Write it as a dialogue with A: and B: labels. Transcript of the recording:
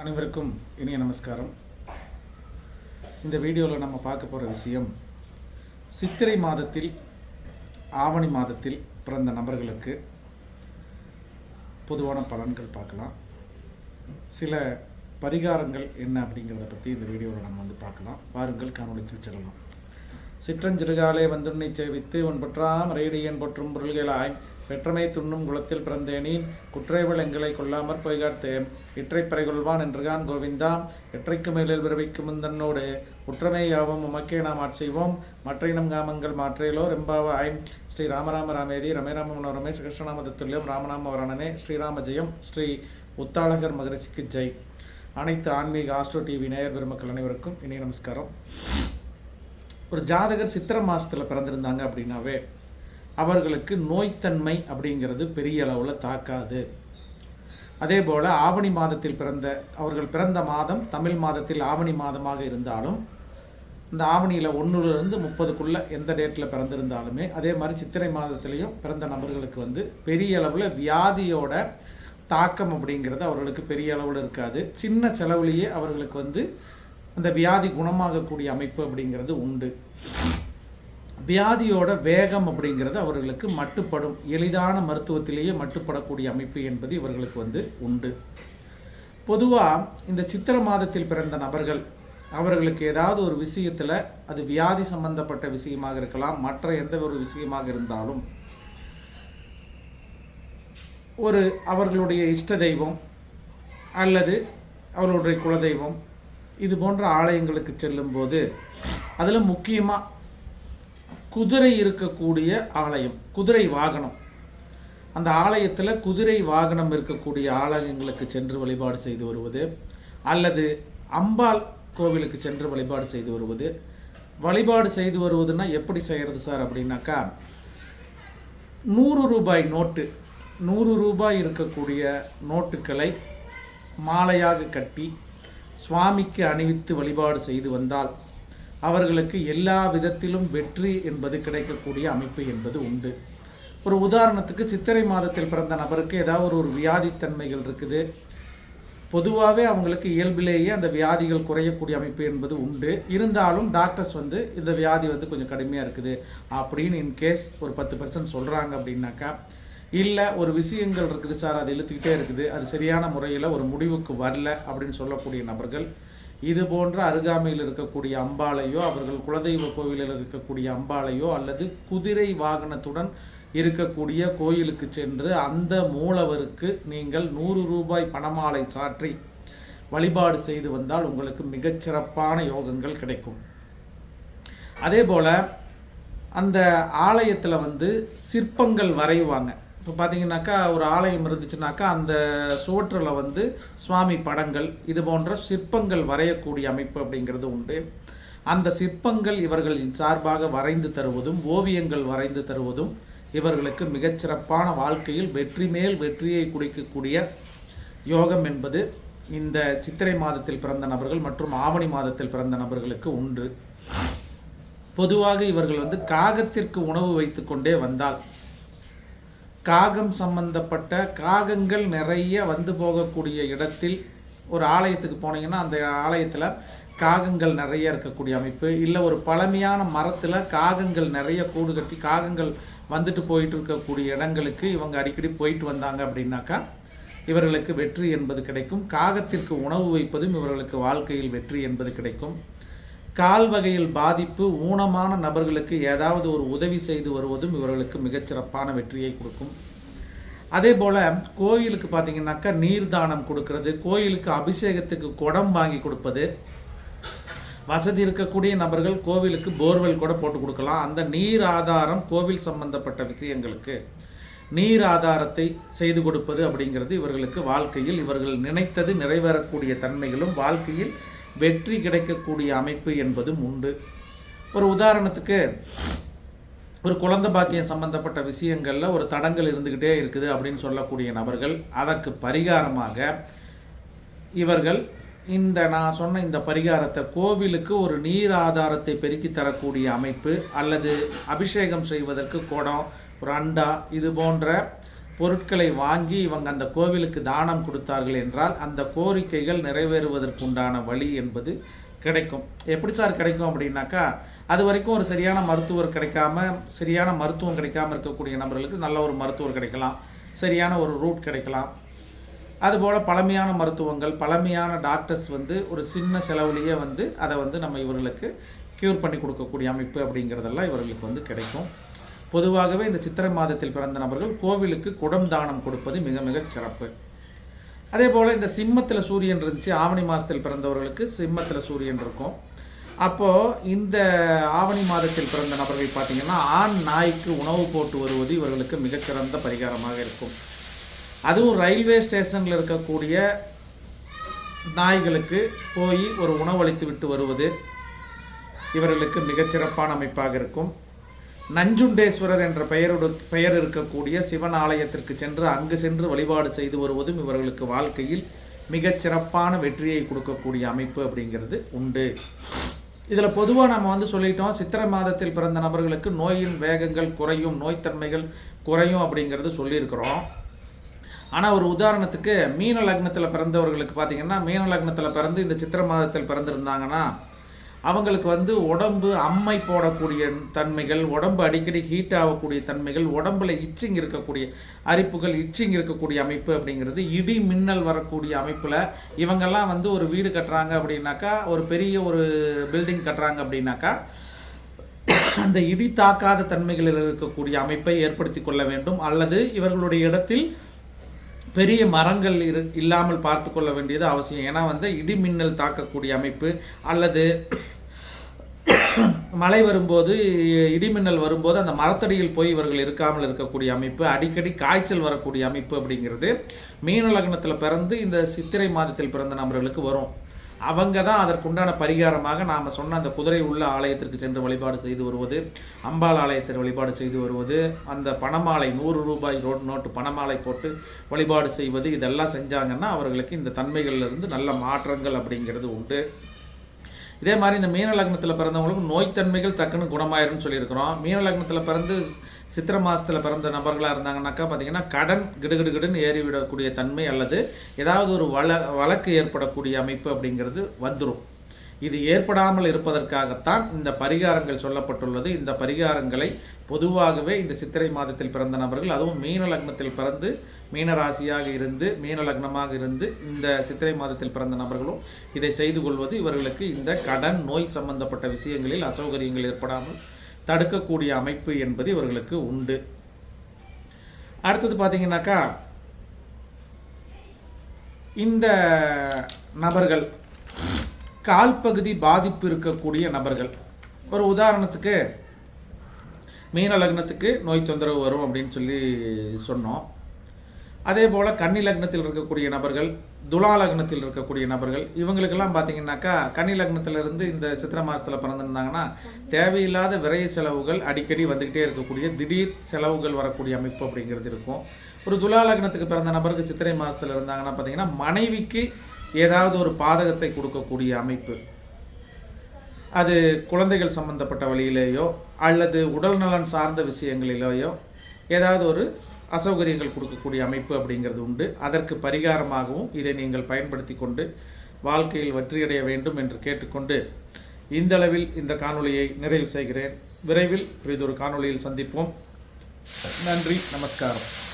A: அனைவருக்கும் இனிய நமஸ்காரம். இந்த வீடியோவில் நம்ம பார்க்க போகிற விஷயம் சித்திரை மாதத்தில் ஆவணி மாதத்தில் பிறந்த நபர்களுக்கு பொதுவான பலன்கள் பார்க்கலாம். சில பரிகாரங்கள் என்ன அப்படிங்கிறத பற்றி இந்த வீடியோவில் நம்ம வந்து பார்க்கலாம். வாருங்கள் காணொலிக்கு செல்லலாம். சிற்றஞ்சிறுகாலே வந்துண்ணி சேவித்து உன் பொற்றாம் ரேடியன் பொற்றும் பொருள்களாய். பெற்றமை துண்ணும் குலத்தில் பிறந்தேனி குற்றைவள் எங்களை கொல்லாமற் பொய்காத்து. இற்றைப்பறை கொள்வான் என்றுகான் கோவிந்தா. எற்றைக்கு மேலில் விரவிக்கும் முந்தன்னோடு குற்றமே யாவும் உமக்கே நாம் ஆட்சிவோம் மற்ற இனம் காமங்கள் மாற்றேலோ ரெம்பாவாய். ஸ்ரீ ராமராம ராமேதி ரமேராம மனோரமே கிருஷ்ணநாமதத்துல்யம் ராமநாம வரணனே ஸ்ரீராம ஜெயம் ஸ்ரீ உத்தாளகர் மகரிஷிக்கு ஜெய். அனைத்து ஆன்மீக ஆஸ்ட்ரோ டிவி நேயர் பெருமக்கள் அனைவருக்கும் இனிய நமஸ்காரம். ஒரு ஜாதகர் சித்திரை மாதத்தில் பிறந்திருந்தாங்க அப்படின்னாவே அவர்களுக்கு நோய்த்தன்மை அப்படிங்கிறது பெரிய அளவில் தாக்காது. அதே போல் ஆவணி மாதத்தில் பிறந்த அவர்கள் பிறந்த மாதம் தமிழ் மாதத்தில் ஆவணி மாதமாக இருந்தாலும் இந்த ஆவணியில் ஒன்றுலேருந்து முப்பதுக்குள்ளே எந்த டேட்டில் பிறந்திருந்தாலுமே அதே மாதிரி சித்திரை மாதத்துலேயும் பிறந்த நபர்களுக்கு வந்து பெரிய அளவில் வியாதியோட தாக்கம் அப்படிங்கிறது அவர்களுக்கு பெரிய அளவில் இருக்காது. சின்ன செலவுலேயே அவர்களுக்கு வந்து அந்த வியாதி குணமாகக்கூடிய அமைப்பு அப்படிங்கிறது உண்டு. வியாதியோட வேகம் அப்படிங்கிறது அவர்களுக்கு மட்டுப்படும். எளிதான மருத்துவத்திலேயே மட்டுப்படக்கூடிய அமைப்பு என்பது இவர்களுக்கு வந்து உண்டு. பொதுவாக இந்த சித்திர மாதத்தில் பிறந்த நபர்கள் அவர்களுக்கு ஏதாவது ஒரு விஷயத்தில் அது வியாதி சம்பந்தப்பட்ட விஷயமாக இருக்கலாம் மற்ற எந்த ஒரு விஷயமாக இருந்தாலும் ஒரு அவர்களுடைய இஷ்ட தெய்வம் அல்லது அவர்களுடைய குலதெய்வம் இது போன்ற ஆலயங்களுக்கு செல்லும்போது அதில் முக்கியமாக குதிரை இருக்கக்கூடிய ஆலயம் குதிரை வாகனம். அந்த ஆலயத்தில் குதிரை வாகனம் இருக்கக்கூடிய ஆலயங்களுக்கு சென்று வழிபாடு செய்து வருவது அல்லது அம்பாள் கோவிலுக்கு சென்று வழிபாடு செய்து வருவது. வழிபாடு செய்து வருவதுன்னா எப்படி செய்கிறது சார் அப்படின்னாக்கா நூறு ரூபாய் நோட்டு நூறு ரூபாய் இருக்கக்கூடிய நோட்டுகளை மாலையாக கட்டி சுவாமிக்கு அணிவித்து வழிபாடு செய்து வந்தால் அவர்களுக்கு எல்லா விதத்திலும் வெற்றி என்பது கிடைக்கக்கூடிய அமைப்பு என்பது உண்டு. ஒரு உதாரணத்துக்கு சித்திரை மாதத்தில் பிறந்த நபருக்கு ஏதாவது ஒரு வியாதித்தன்மைகள் இருக்குது. பொதுவாகவே அவங்களுக்கு இயல்பிலேயே அந்த வியாதிகள் குறையக்கூடிய அமைப்பு என்பது உண்டு. இருந்தாலும் டாக்டர்ஸ் வந்து இந்த வியாதி வந்து கொஞ்சம் கடுமையாக இருக்குது அப்படின்னு இன்கேஸ் ஒரு பத்து பர்சன்ட் சொல்கிறாங்க அப்படின்னாக்கா இல்லை ஒரு விஷயங்கள் இருக்குது சார் அது இழுத்துக்கிட்டே இருக்குது. அது சரியான முறையில் ஒரு முடிவுக்கு வரல அப்படின்னு சொல்லக்கூடிய நபர்கள் இது போன்ற அருகாமையில் இருக்கக்கூடிய அம்பாளையோ அவர்கள் குலதெய்வ கோவிலில் இருக்கக்கூடிய அம்பாளையோ அல்லது குதிரை வாகனத்துடன் இருக்கக்கூடிய கோயிலுக்கு சென்று அந்த மூலவருக்கு நீங்கள் நூறு ரூபாய் பணமாலை சாற்றி வழிபாடு செய்து வந்தால் உங்களுக்கு மிகச்சிறப்பான யோகங்கள் கிடைக்கும். அதே போல் அந்த ஆலயத்தில் வந்து சிற்பங்கள் வரைவாங்க. இப்போ பார்த்தீங்கன்னாக்கா ஒரு ஆலயம் இருந்துச்சுனாக்கா அந்த சுவற்றில் வந்து சுவாமி படங்கள் இது போன்ற சிற்பங்கள் வரையக்கூடிய அமைப்பு அப்படிங்கிறது உண்டு. அந்த சிற்பங்கள் இவர்களின் சார்பாக வரைந்து தருவதும் ஓவியங்கள் வரைந்து தருவதும் இவர்களுக்கு மிகச்சிறப்பான வாழ்க்கையில் வெற்றி மேல் வெற்றியை குடிக்கக்கூடிய யோகம் என்பது இந்த சித்திரை மாதத்தில் பிறந்த நபர்கள் மற்றும் ஆவணி மாதத்தில் பிறந்த நபர்களுக்கு உண்டு. பொதுவாக இவர்கள் வந்து காகத்திற்கு உணவு வைத்துக்கொண்டே வந்தால் காகம் சம்பந்தப்பட்ட காகங்கள் நிறைய வந்து போகக்கூடிய இடத்தில் ஒரு ஆலயத்துக்கு போனீங்கன்னா அந்த ஆலயத்தில் காகங்கள் நிறைய இருக்கக்கூடிய அமைப்பு. இல்லை ஒரு பழமையான மரத்தில் காகங்கள் நிறைய கூடு கட்டி காகங்கள் வந்துட்டு போயிட்டு இருக்கக்கூடிய இடங்களுக்கு இவங்க அடிக்கடி போயிட்டு வந்தாங்க அப்படின்னாக்கா இவர்களுக்கு வெற்றி என்பது கிடைக்கும். காகத்திற்கு உணவு வைப்பதும் இவர்களுக்கு வாழ்க்கையில் வெற்றி என்பது கிடைக்கும். கால் வகையில் பாதிப்பு ஊனமான நபர்களுக்கு ஏதாவது ஒரு உதவி செய்து வருவதும் இவர்களுக்கு மிகச்சிறப்பான வெற்றியை கொடுக்கும். அதே போல் கோயிலுக்கு பார்த்தீங்கன்னாக்கா நீர் தானம் கொடுக்கறது கோயிலுக்கு அபிஷேகத்துக்கு குடம் வாங்கி கொடுப்பது. வசதி இருக்கக்கூடிய நபர்கள் கோவிலுக்கு போர்வெல் கூட போட்டு கொடுக்கலாம். அந்த நீர் ஆதாரம் கோவில் சம்பந்தப்பட்ட விஷயங்களுக்கு. நீர் ஆதாரத்தை செய்து கொடுப்பது அப்படிங்கிறது இவர்களுக்கு வாழ்க்கையில் இவர்கள் நினைத்தது நிறைவேறக்கூடிய தன்மைகளும் வாழ்க்கையில் வெற்றி கிடைக்கக்கூடிய அமைப்பு என்பதும் உண்டு. ஒரு உதாரணத்துக்கு ஒரு குழந்தை பாக்கியம் சம்பந்தப்பட்ட விஷயங்களில் ஒரு தடங்கள் இருந்துக்கிட்டே இருக்குது அப்படின்னு சொல்லக்கூடிய நபர்கள் அதற்கு பரிகாரமாக இவர்கள் இந்த நான் சொன்ன இந்த பரிகாரத்தை கோவிலுக்கு ஒரு நீர் ஆதாரத்தை பெருக்கி தரக்கூடிய அமைப்பு அல்லது அபிஷேகம் செய்வதற்கு குடம் ஒரு அண்டா இது போன்ற பொருட்களை வாங்கி இவங்க அந்த கோவிலுக்கு தானம் கொடுத்தார்கள் என்றால் அந்த கோரிக்கைகள் நிறைவேறுவதற்குண்டான வழி என்பது கிடைக்கும். எப்படி சார் கிடைக்கும் அப்படின்னாக்கா அது வரைக்கும் ஒரு சரியான மருத்துவர் கிடைக்காம சரியான மருத்துவம் கிடைக்காம இருக்கக்கூடிய நபர்களுக்கு நல்ல ஒரு மருத்துவர் கிடைக்கலாம் சரியான ஒரு ரூட் கிடைக்கலாம். அதுபோல் பழமையான மருத்துவங்கள் பழமையான டாக்டர்ஸ் வந்து ஒரு சின்ன செலவுலேயே வந்து அதை வந்து நம்ம இவர்களுக்கு க்யூர் பண்ணி கொடுக்கக்கூடிய அமைப்பு அப்படிங்கிறதெல்லாம் இவர்களுக்கு வந்து கிடைக்கும். பொதுவாகவே இந்த சித்திரை மாதத்தில் பிறந்த நபர்கள் கோவிலுக்கு குடம் தானம் கொடுப்பது மிக மிக சிறப்பு. அதே போல் இந்த சிம்மத்தில் சூரியன் இருந்துச்சு ஆவணி மாதத்தில் பிறந்தவர்களுக்கு சிம்மத்தில் சூரியன் இருக்கும். அப்போது இந்த ஆவணி மாதத்தில் பிறந்த நபர்கள் பார்த்திங்கன்னா ஆண் நாய்க்கு உணவு போட்டு வருவது இவர்களுக்கு மிகச்சிறந்த பரிகாரமாக இருக்கும். அதுவும் ரயில்வே ஸ்டேஷனில் இருக்கக்கூடிய நாய்களுக்கு போய் ஒரு உணவளித்து விட்டு வருவது இவர்களுக்கு மிகச்சிறப்பான அமைப்பாக இருக்கும். நஞ்சுண்டேஸ்வரர் என்ற பெயரோடு பெயர் இருக்கக்கூடிய சிவன் ஆலயத்திற்கு சென்று அங்கு சென்று வழிபாடு செய்து வருவதும் இவர்களுக்கு வாழ்க்கையில் மிகச் சிறப்பான வெற்றியை கொடுக்கக்கூடிய அமைப்பு அப்படிங்கிறது உண்டு. இதில் பொதுவாக நம்ம வந்து சொல்லிட்டோம் சித்திரை மாதத்தில் பிறந்த நபர்களுக்கு நோயின் வேகங்கள் குறையும் நோய்த்தன்மைகள் குறையும் அப்படிங்கிறது சொல்லியிருக்கிறோம். ஆனால் ஒரு உதாரணத்துக்கு மீன லக்னத்தில் பிறந்தவர்களுக்கு பார்த்தீங்கன்னா மீன லக்னத்தில் பிறந்து இந்த சித்திரை மாதத்தில் பிறந்திருந்தாங்கன்னா அவங்களுக்கு வந்து உடம்பு அம்மை போடக்கூடிய தன்மைகள் உடம்பு அடிக்கடி ஹீட் ஆகக்கூடிய தன்மைகள் உடம்புல இச்சிங் இருக்கக்கூடிய அரிப்புகள் இச்சிங் இருக்கக்கூடிய அமைப்பு அப்படிங்கிறது இடி மின்னல் வரக்கூடிய அமைப்பில் இவங்கெல்லாம் வந்து ஒரு வீடு கட்டுறாங்க அப்படின்னாக்கா ஒரு பெரிய ஒரு பில்டிங் கட்டுறாங்க அப்படின்னாக்கா அந்த இடி தாக்காத தன்மைகளில் இருக்கக்கூடிய அமைப்பை ஏற்படுத்தி கொள்ள வேண்டும். அல்லது இவர்களுடைய இடத்தில் பெரிய மரங்கள் இரு இல்லாமல் பார்த்து கொள்ள வேண்டியது அவசியம். ஏன்னா வந்து இடி மின்னல் தாக்கக்கூடிய அமைப்பு அல்லது மழை வரும்போது இடிமின்னல் வரும்போது அந்த மரத்தடியில் போய் இவர்கள் இருக்காமல் இருக்கக்கூடிய அமைப்பு அடிக்கடி காய்ச்சல் வரக்கூடிய அமைப்பு அப்படிங்கிறது மீன லக்னத்தில் பிறந்து இந்த சித்திரை மாதத்தில் பிறந்த நபர்களுக்கு வரும். அவங்க தான் அதற்குண்டான பரிகாரமாக நாம் சொன்ன அந்த குதிரை உள்ள ஆலயத்திற்கு சென்று வழிபாடு செய்து வருவது அம்பாள் ஆலயத்தில் வழிபாடு செய்து வருவது அந்த பணமாலை நூறு ரூபாய் ரோட் நோட்டு பணமாலை போட்டு வழிபாடு செய்வது இதெல்லாம் செஞ்சாங்கன்னா அவர்களுக்கு இந்த தன்மைகளிலிருந்து நல்ல மாற்றங்கள் அப்படிங்கிறது உண்டு. இதே மாதிரி இந்த மீன லக்னத்தில் பிறந்தவங்களுக்கு நோய்த்தன்மைகள் டக்குன்னு குணமாயிரும்னு சொல்லியிருக்கிறோம். மீன லக்னத்தில் பிறந்து சித்திரை மாதத்தில் பிறந்த நபர்களாக இருந்தாங்கன்னாக்கா பார்த்தீங்கன்னா கடன் கிடுகிடுகிடுன்னு ஏறி ஏறிவிடக்கூடிய தன்மை அல்லது ஏதாவது ஒரு வழ வழக்கு ஏற்படக்கூடிய அமைப்பு அப்படிங்கிறது வந்துடும் இது ஏற்படாமல் இருப்பதற்காகத்தான் இந்த பரிகாரங்கள் சொல்லப்பட்டுள்ளது. இந்த பரிகாரங்களை பொதுவாகவே இந்த சித்திரை மாதத்தில் பிறந்த நபர்கள் அதுவும் மீன லக்னத்தில் பிறந்து மீன ராசியாக இருந்து மீன லக்னமாக இருந்து இந்த சித்திரை மாதத்தில் பிறந்த நபர்களும் இதை செய்து கொள்வது இவர்களுக்கு இந்த கடன் நோய் சம்பந்தப்பட்ட விஷயங்களில் அசௌகரியங்கள் ஏற்படாமல் தடுக்கக்கூடிய அமைப்பு என்பது இவர்களுக்கு உண்டு. அடுத்தது பார்த்தீங்கன்னாக்கா இந்த நபர்கள் கால்பகுதி பாதிப்பு இருக்கக்கூடிய நபர்கள். ஒரு உதாரணத்துக்கு மீன லக்னத்துக்கு நோய் தொந்தரவு வரும் அப்படின்னு சொல்லி சொன்னோம். அதே போல் கன்னி லக்னத்தில் இருக்கக்கூடிய நபர்கள் துலா லக்னத்தில் இருக்கக்கூடிய நபர்கள் இவங்களுக்கெல்லாம் பார்த்தீங்கன்னாக்கா கன்னி லக்னத்திலிருந்து இந்த சித்திரை மாதத்தில் பிறந்திருந்தாங்கன்னா தேவையில்லாத விரைய செலவுகள் அடிக்கடி வந்துக்கிட்டே இருக்கக்கூடிய திடீர் செலவுகள் வரக்கூடிய அமைப்பு அப்படிங்கிறது இருக்கும். ஒரு துலா லக்னத்துக்கு பிறந்த நபருக்கு சித்திரை மாதத்தில் இருந்தாங்கன்னா பார்த்தீங்கன்னா மனைவிக்கு ஏதாவது ஒரு பாதகத்தை கொடுக்கக்கூடிய அமைப்பு. அது குழந்தைகள் சம்பந்தப்பட்ட வழியிலேயோ அல்லது உடல் நலன் சார்ந்த விஷயங்களிலேயோ ஏதாவது ஒரு அசௌகரியங்கள் கொடுக்கக்கூடிய அமைப்பு அப்படிங்கிறது உண்டு. அதற்கு பரிகாரமாகவும் இதை நீங்கள் பயன்படுத்தி கொண்டு வாழ்க்கையில் வெற்றியடைய வேண்டும் என்று கேட்டுக்கொண்டு இந்தளவில் இந்த காணொளியை நிறைவு செய்கிறேன். விரைவில் பிறிதொரு காணொளியில் சந்திப்போம். நன்றி நமஸ்காரம்.